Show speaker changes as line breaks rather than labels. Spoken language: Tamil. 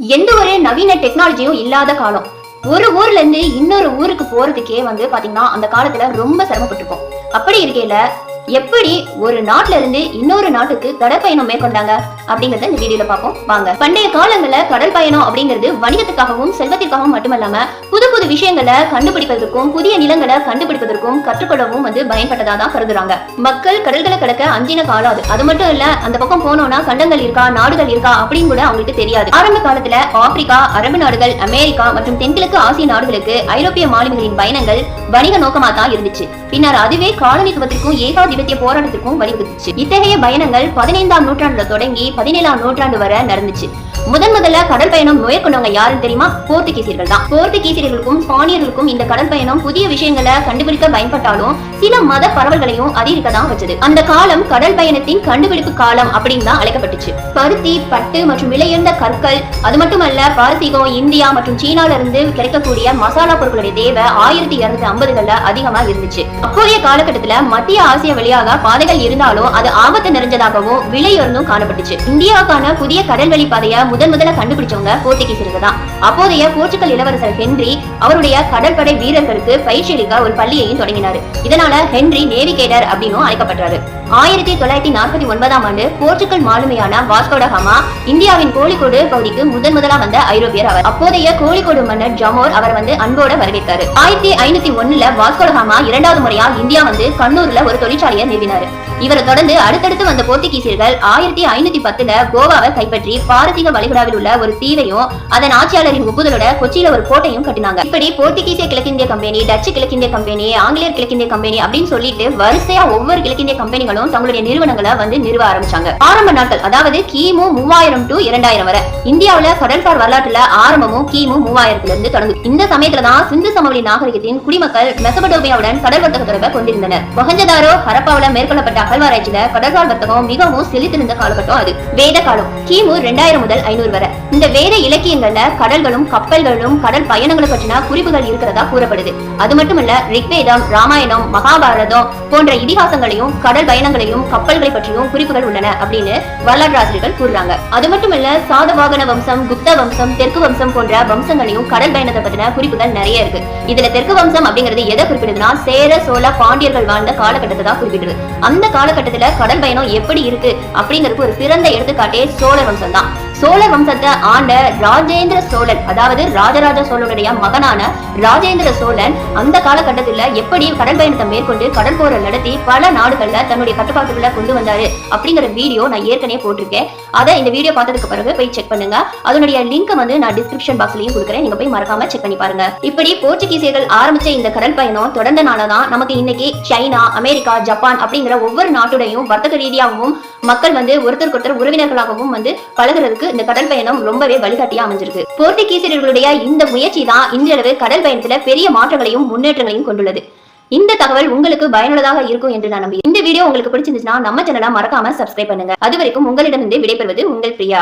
எந்த ஒரு நவீன டெக்னாலஜியும் இல்லாத காலம். ஒரு ஊர்ல இருந்து இன்னொரு ஊருக்கு போறதுக்கே வந்து பாத்தீங்கன்னா அந்த காலத்துல ரொம்ப சிரமப்பட்டிருக்கும். அப்படி இருக்கையில எப்படி ஒரு நாட்டுல இருந்து இன்னொரு நாட்டுக்கு கடற்பயணம் மேற்கொண்டாங்க அப்படிங்கறத இந்த வீடியோல பார்ப்போம். வாங்க. பண்டைய காலங்கள்ல கடல் பயணம் அப்படிங்கிறது வணிகத்துக்காகவும் செல்வத்திற்காகவும் மட்டுமல்லாம புது புது விஷயங்களை கண்டுபிடிப்பதற்கும் புதிய நிலங்களை கண்டுபிடிப்பதற்கும் கற்றுக்கொள்ளவும் வந்து பயன்பட்டதா தான் கருதுறாங்க. மக்கள் கடல்களை கடக்க அஞ்சின காலம் அது. அது மட்டும் இல்ல அந்த பக்கம் போனோம்னா கண்டங்கள் இருக்கா நாடுகள் இருக்கா அப்படின்னு கூட அவங்களுக்கு தெரியாது. ஆரம்ப காலத்துல ஆப்பிரிக்கா அரபு நாடுகள் அமெரிக்கா மற்றும் தென்கிழக்கு ஆசிய நாடுகளுக்கு ஐரோப்பிய மாலுமிகளின் பயணங்கள் வணிக நோக்கமா தான் இருந்துச்சு. பின்னர் அதுவே காலனித்துவத்திற்கும் ஏகாதிபத்திய போராட்டத்திற்கும் வழிவகுத்துச்சு இத்தகைய பயணங்கள் பதினைந்தாம் நூற்றாண்டுல தொடங்கி பதினேழாம் நூற்றாண்டு வரை நடந்துச்சு. முதன் முதல்ல கடல் பயணம் மேற்கொண்டவங்க யாருன்னு தெரியுமா? போர்த்துகீசியர்கள் தான். போர்த்துகீசியர்களுக்கும் ஸ்பானியர்களுக்கும் இந்த கடல் பயணம் புதிய விஷயங்களை கண்டுபிடிக்க பயன்பட்டாலும் சில மத பரவல்களையும் அதிகரிக்க தான் வச்சது. அந்த காலம் கடல் பயணத்தின் கண்டுபிடிப்பு காலம் அப்படின்னு தான் அழைக்கப்பட்டுச்சு. பருத்தி பட்டு மற்றும் விலையுயர்ந்த கற்கள் அது மட்டுமல்ல பாரசீகம் இந்தியா மற்றும் சீனால இருந்து கிடைக்கக்கூடிய மசாலா பொருட்களுடைய தேவை ஆயிரத்தி இருநூத்தி ஐம்பதுகள்ல அதிகமா இருந்துச்சு. அப்போதைய காலகட்டத்துல மத்திய ஆசிய வழியாக பாதைகள் இருந்தாலும் அது ஆபத்து நிறைஞ்சதாகவும் விலையுறந்தும் காணப்பட்டுச்சு. இந்தியாவுக்கான புதிய கடல்வழி பாதையை முதன் முதல்ல கண்டுபிடிச்சவங்க போர்த்துகீசர்கள் தான் அப்போதைய போர்ச்சுகல் இளவரசர் ஹென்றி அவருடைய கடற்படை வீரர்களுக்கு பயிற்சி அளிக்க ஒரு பள்ளியையும் தொடங்கினாரு. இதனால ஹென்றி நேவிகேட்டர் அப்படின்னும் அழைக்கப்படுறாரு. ஆயிரத்தி தொள்ளாயிரத்தி நாற்பத்தி ஒன்பதாம் ஆண்டு போர்ச்சுகல் மாலுமையான வாஸ்கோடஹாமா இந்தியாவின் கோழிக்கோடு பகுதிக்கு முதன் முதலா வந்த ஐரோப்பியர் அவர். அப்போதைய கோழிக்கோடு மன்னர் ஜமோர் அவர் வந்து அன்போட வரவேற்றாரு ஆயிரத்தி ஐநூத்தி ஒண்ணுல வாஸ்கோடஹாமா இரண்டாவது முறையா இந்தியா வந்து கண்ணூர்ல ஒரு தொழிற்சாலை தொழிற்சாலையை நிறுவினார். இவரை தொடர்ந்து அடுத்தடுத்து வந்த போர்த்துகீசியர்கள் ஆயிரத்தி ஐநூத்தி பத்துல கோவாவை கைப்பற்றி பாரசீக வளைகுடாவில் உள்ள ஒரு தீவையும் அதன் ஆட்சியாளரின் ஒப்புதலோட கொச்சியில ஒரு கோட்டையும் கட்டினாங்க. இப்படி போர்த்துகீசிய கிழக்கிந்திய கம்பெனி டச்சு கிழக்கிந்திய கம்பெனி ஆங்கிலேயர் கிழக்கிந்திய கம்பெனி அப்படின்னு சொல்லிட்டு வரிசையா ஒவ்வொரு கிழக்கிந்திய கம்பெனிகளும் தங்களுடைய நிறுவனங்களை வந்து நிறுவ ஆரம்பிச்சாங்க. ஆரம்ப நாட்கள் அதாவது கிமு மூவாயிரம் டு இரண்டாயிரம் வரை. இந்தியாவில கடல்சார் வரலாற்றுல ஆரம்பமும் கிமு மூவாயிரத்துல இருந்து தொடங்கும் இந்த சமயத்துல தான் சிந்து சமவெளி நாகரிகத்தின் குடிமக்கள் மெசபடோபியாவுடன் கடல் வர்த்தக தொடர்பை கொண்டிருந்தனர். மொஹஞ்சதாரோ ஹரப்பாவில மேற்கொள்ளப்பட்ட அகழ்வாராய்ச்சியில கடற்கால் வர்த்தகம் மிகவும் செழித்திருந்த காலகட்டம் அது. வேத காலம் கிமு ரெண்டாயிரம் முதல் ஐநூறு வரை. இந்த வேத இலக்கியங்கள்ல கடல்களும் கப்பல்களும் கடல் பயணங்களை பற்றின குறிப்புகள் இருக்கிறதா கூறப்படுது. அது மட்டுமல்ல ரிக்வேதம் ராமாயணம் மகாபாரதம் போன்ற இதிகாசங்களையும் கடல் பயணங்களையும் கப்பல்களை பற்றியும் குறிப்புகள் உள்ளன அப்படின்னு வரலாற்று ஆசிரியர்கள் கூறுறாங்க. அது மட்டுமல்ல சாதவாகன வம்சம் குப்த வம்சம் தெற்கு வம்சம் போன்ற வம்சங்களையும் கடல் பயணத்தை பற்றின குறிப்புகள் நிறைய இருக்கு. இதுல தெற்கு வம்சம் அப்படிங்கிறது எதை குறிப்பிடுதுன்னா சேர சோழ பாண்டியர்கள் வாழ்ந்த காலகட்டத்தை தான் குறிப்பிடுது அந்த காலகட்டத்துல கடல் பயணம் எப்படி இருக்கு அப்படிங்கிறதுக்கு ஒரு சிறந்த எடுத்துக்காட்டே சோழ வம்சம் தான் சோழ வம்சத்தை ஆண்ட ராஜேந்திர சோழன் அதாவது ராஜராஜ சோழனுடைய மகனான ராஜேந்திர சோழன் அந்த காலகட்டத்துல எப்படி கடல் பயணத்தை மேற்கொண்டு கடல் போரை நடத்தி பல நாடுகள்ல தன்னுடைய கட்டுப்பாட்டுக்குள்ள கொண்டு வந்தாரு அப்படிங்கிற வீடியோ நான் ஏற்கனவே போட்டிருக்கேன். அதை இந்த வீடியோ பார்த்ததுக்கு பிறகு போய் செக் பண்ணுங்க. அதனுடைய லிங்க் வந்து நான் டிஸ்கிரிப்ஷன் பாக்ஸ்லயும் கொடுக்குறேன். நீங்க போய் மறக்காம செக் பண்ணி பாருங்க. இப்படி போர்ச்சுகீசியர்கள் ஆரம்பிச்ச இந்த கடல் பயணம் தொடர்ந்தனாலதான் நமக்கு இன்னைக்கு சைனா அமெரிக்கா ஜப்பான் அப்படிங்கிற ஒவ்வொரு நாட்டுடையும் வர்த்தக ரீதியாகவும் மக்கள் வந்து ஒருத்தருக்கு ஒருத்தர் உறவினர்களாகவும் வந்து பழகிறதுக்கு இந்த கடல் பயணம் ரொம்பவே வழிகாட்டியா அமைஞ்சிருக்கு. போர்த்துகீசியர்களுடைய இந்த முயற்சி தான் இன்றளவு கடல் பயணத்துல பெரிய மாற்றங்களையும் முன்னேற்றங்களையும் கொண்டுள்ளது. இந்த தகவல் உங்களுக்கு பயனுள்ளதாக இருக்கும் என்று நான் நம்பி இந்த வீடியோ உங்களுக்கு பிடிச்சிருந்துச்சுன்னா நம்ம சேனலை மறக்காம சப்ஸ்கிரைப் பண்ணுங்க. அது வரைக்கும் உங்களிடமிருந்து விடைபெறுவது உங்கள் பிரியா.